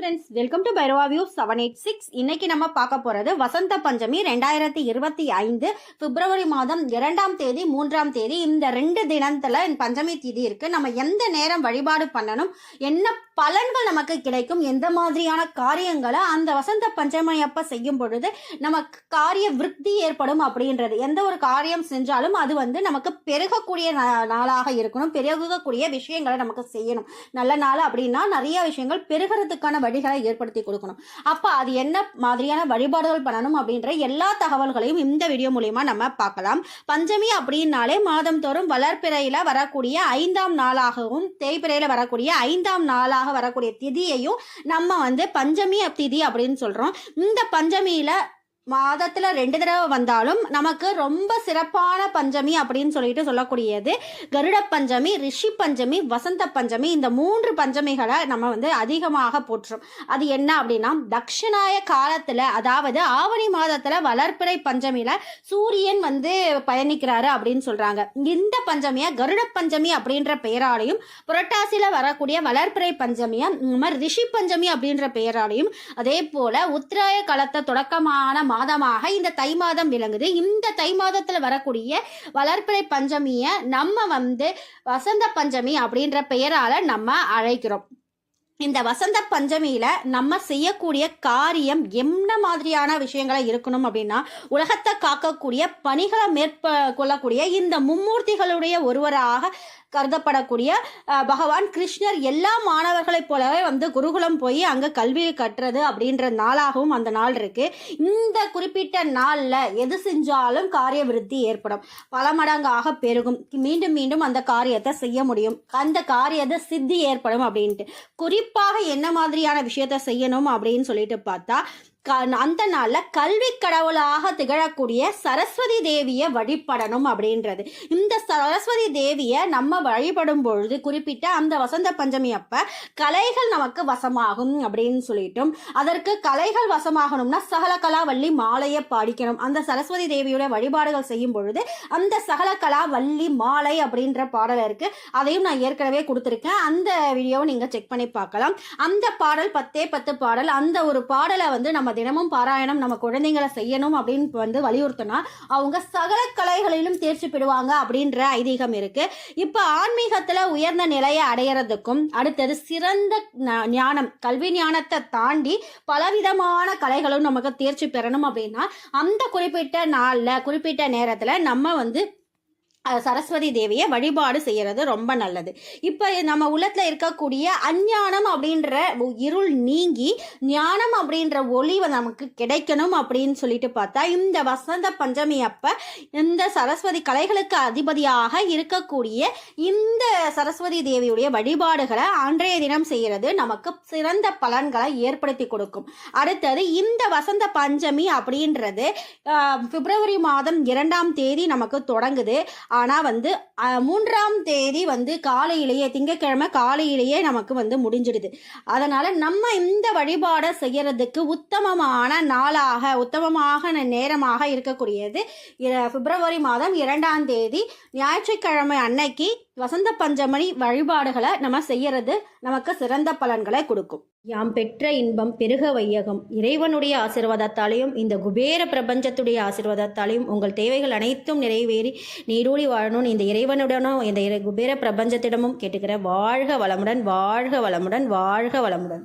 Friends welcome to Bhairava view seven eight six இன்னைக்கு நம்ம பார்க்க போறது வசந்த பஞ்சமி ரெண்டாயிரத்தி இருபத்தி ஐந்து பிப்ரவரி மாதம் இரண்டாம் தேதி மூன்றாம் தேதி. இந்த ரெண்டு தினத்துல பஞ்சமி திதி இருக்கு. நம்ம எந்த நேரம் வழிபாடு பண்ணணும் என்ன பலன்கள் நமக்கு கிடைக்கும். எந்த மாதிரியான காரியங்களை அந்த வசந்த பஞ்சமி அப்ப செய்யும் பொழுது நமக்கு காரிய விருத்தி ஏற்படும் அப்படின்றது. எந்த ஒரு காரியம் செஞ்சாலும் அது வந்து நமக்கு பெருகக்கூடிய நா- நாளாக இருக்கணும். பெருகக்கூடிய விஷயங்களை நமக்கு செய்யணும். நல்ல நாள் அப்படின்னா நிறைய விஷயங்கள் பெருகிறதுக்கான வழிகளை ஏற்படுத்தி கொடுக்கணும். அப்போ அது என்ன மாதிரியான வழிபாடுகள் பண்ணணும் அப்படின்ற எல்லா தகவல்களையும் இந்த வீடியோ மூலியமா நம்ம பார்க்கலாம். பஞ்சமி அப்படின்னாலே மாதம் தோறும் வளர்ப்பிறையில வரக்கூடிய ஐந்தாம் நாளாகவும் தேய்பிறையில வரக்கூடிய ஐந்தாம் நாளாக வரக்கூடிய திதியையும் நம்ம வந்து பஞ்சமி திதி அப்படின்னு சொல்கிறோம் இந்த பஞ்சமியில் மாதத்தில் ரெண்டு தடவை வந்தாலும் நமக்கு ரொம்ப சிறப்பான பஞ்சமி அப்படின்னு சொல்லிட்டு சொல்லக்கூடியது. கருட பஞ்சமி ரிஷி பஞ்சமி வசந்த பஞ்சமி இந்த மூன்று பஞ்சமிகளை நம்ம வந்து அதிகமாக போற்றுறோம் அது என்ன அப்படின்னா தக்ஷணாய காலத்தில் அதாவது ஆவணி மாதத்தில் வளர்ப்பிறை பஞ்சமியில் சூரியன் வந்து பயணிக்கிறாரு அப்படின்னு சொல்கிறாங்க இந்த பஞ்சமியை கருட பஞ்சமி அப்படின்ற பெயராலையும் புரட்டாசியில் வரக்கூடிய வளர்ப்பிறை பஞ்சமியை இந்த மாதிரி ரிஷி பஞ்சமி அப்படின்ற பெயராலையும் அதே போல் உத்திராய காலத்தை தொடக்கமான மாதமாக இந்த தை மாதம் விளங்குது. இந்த தை மாதத்தில் வரக்கூடிய வளர்ப்பிறை பஞ்சமியை நம்ம வந்து வசந்த பஞ்சமி அப்படின்ற பெயரால் நம்ம அழைக்கிறோம். இந்த வசந்த பஞ்சமியில நம்ம செய்யக்கூடிய காரியம் என்ன மாதிரியான விஷயங்களை இருக்கணும் அப்படின்னா உலகத்தை காக்கக்கூடிய பணிகளை மேற்கொள்ளக்கூடிய இந்த மும்மூர்த்திகளுடைய ஒருவராக கருதப்படக்கூடிய பகவான் கிருஷ்ணர் எல்லா மாணவர்களைப் போலவே வந்து குருகுலம் போய் அங்கே கல்வியை கட்டுறது அப்படின்ற நாளாகவும் அந்த நாள் இருக்குது இந்த குறிப்பிட்ட நாளில் எது செஞ்சாலும் காரிய விருத்தி ஏற்படும். பல மடங்காக பெருகும். மீண்டும் மீண்டும் அந்த காரியத்தை செய்ய முடியும். அந்த காரியத்தை சித்தி ஏற்படும் அப்படின்ட்டு. குறிப்பாக என்ன மாதிரியான விஷயத்த செய்யணும் அப்படின்னு சொல்லிட்டு பார்த்தா அந்த நாளில் கல்வி கடவுளாக திகழக்கூடிய சரஸ்வதி தேவியை வழிபடணும் அப்படின்றது. இந்த சரஸ்வதி தேவியை நம்ம வழிபடும் பொழுது குறிப்பிட்ட அந்த வசந்த பஞ்சமி அப்போ கலைகள் நமக்கு வசமாகும் அப்படின்னு சொல்லிட்டும். அதற்கு கலைகள் வசமாகணும்னா சகலகலா வள்ளி மாலையை பாடிக்கணும். அந்த சரஸ்வதி தேவியோட வழிபாடுகள் செய்யும் பொழுது அந்த சகலகலா வள்ளி மாலை அப்படின்ற பாடல் இருக்குது அதையும் நான் ஏற்கனவே கொடுத்துருக்கேன். அந்த வீடியோவை நீங்கள் செக் பண்ணி பார்க்கலாம். அந்த பாடல் பத்தே பத்து பாடல். அந்த ஒரு பாடலை வந்து நம்ம தினமும் பாராயணம் நம்ம குழந்தைங்களை செய்யணும் அப்படின்னு வந்து வலியுறுத்தினா அவங்க சகல கலைகளிலும் தேர்ச்சி பெறுவாங்க அப்படின்ற ஐதீகம் இருக்கு. இப்போ ஆன்மீகத்தில் உயர்ந்த நிலையை அடையறதுக்கும் அடுத்தது சிறந்த ஞானம் கல்வி ஞானத்தை தாண்டி பலவிதமான கலைகளும் நமக்கு தேர்ச்சி பெறணும் அப்படின்னா அந்த குறிப்பிட்ட நாளில் குறிப்பிட்ட நேரத்தில் நம்ம வந்து சரஸ்வதி தேவியை வழிபாடு செய்கிறது ரொம்ப நல்லது. இப்போ நம்ம உலகத்தில் இருக்கக்கூடிய அஞ்ஞானம் அப்படின்ற இருள் நீங்கி ஞானம் அப்படின்ற ஒளி நமக்கு கிடைக்கணும் அப்படின்னு சொல்லிட்டு பார்த்தா இந்த வசந்த பஞ்சமி அப்போ இந்த சரஸ்வதி கலைகளுக்கு அதிபதியாக இருக்கக்கூடிய இந்த சரஸ்வதி தேவியுடைய வழிபாடுகளை அன்றைய தினம் செய்கிறது நமக்கு சிறந்த பலன்களை ஏற்படுத்தி கொடுக்கும். அடுத்தது இந்த வசந்த பஞ்சமி அப்படின்றது பிப்ரவரி மாதம் இரண்டாம் தேதி நமக்கு தொடங்குது. ஆனால் வந்து மூன்றாம் தேதி வந்து காலையிலேயே திங்கட்கிழமை காலையிலேயே நமக்கு வந்து முடிஞ்சிடுது. அதனால் நம்ம இந்த வழிபாடை செய்கிறதுக்கு உத்தமமான நாளாக உத்தமமாக நேரமாக இருக்கக்கூடியது பிப்ரவரி மாதம் இரண்டாம் தேதி ஞாயிற்றுக்கிழமை அன்னைக்கு வசந்த பஞ்சமணி வழிபாடுகளை நம்ம செய்யறது நமக்கு சிறந்த பலன்களை கொடுக்கும். யாம் பெற்ற இன்பம் பெருக வையகம். இறைவனுடைய ஆசீர்வாதத்தாலையும் இந்த குபேர பிரபஞ்சத்துடைய ஆசீர்வாதத்தாலையும் உங்கள் தேவைகள் அனைத்தும் நிறைவேறி நீடூழி வாழணும்னு இந்த இறைவனுடனும் இந்த குபேர பிரபஞ்சத்திடமும் கேட்டுக்கிற வாழ்க வளமுடன் வாழ்க வளமுடன் வாழ்க வளமுடன்.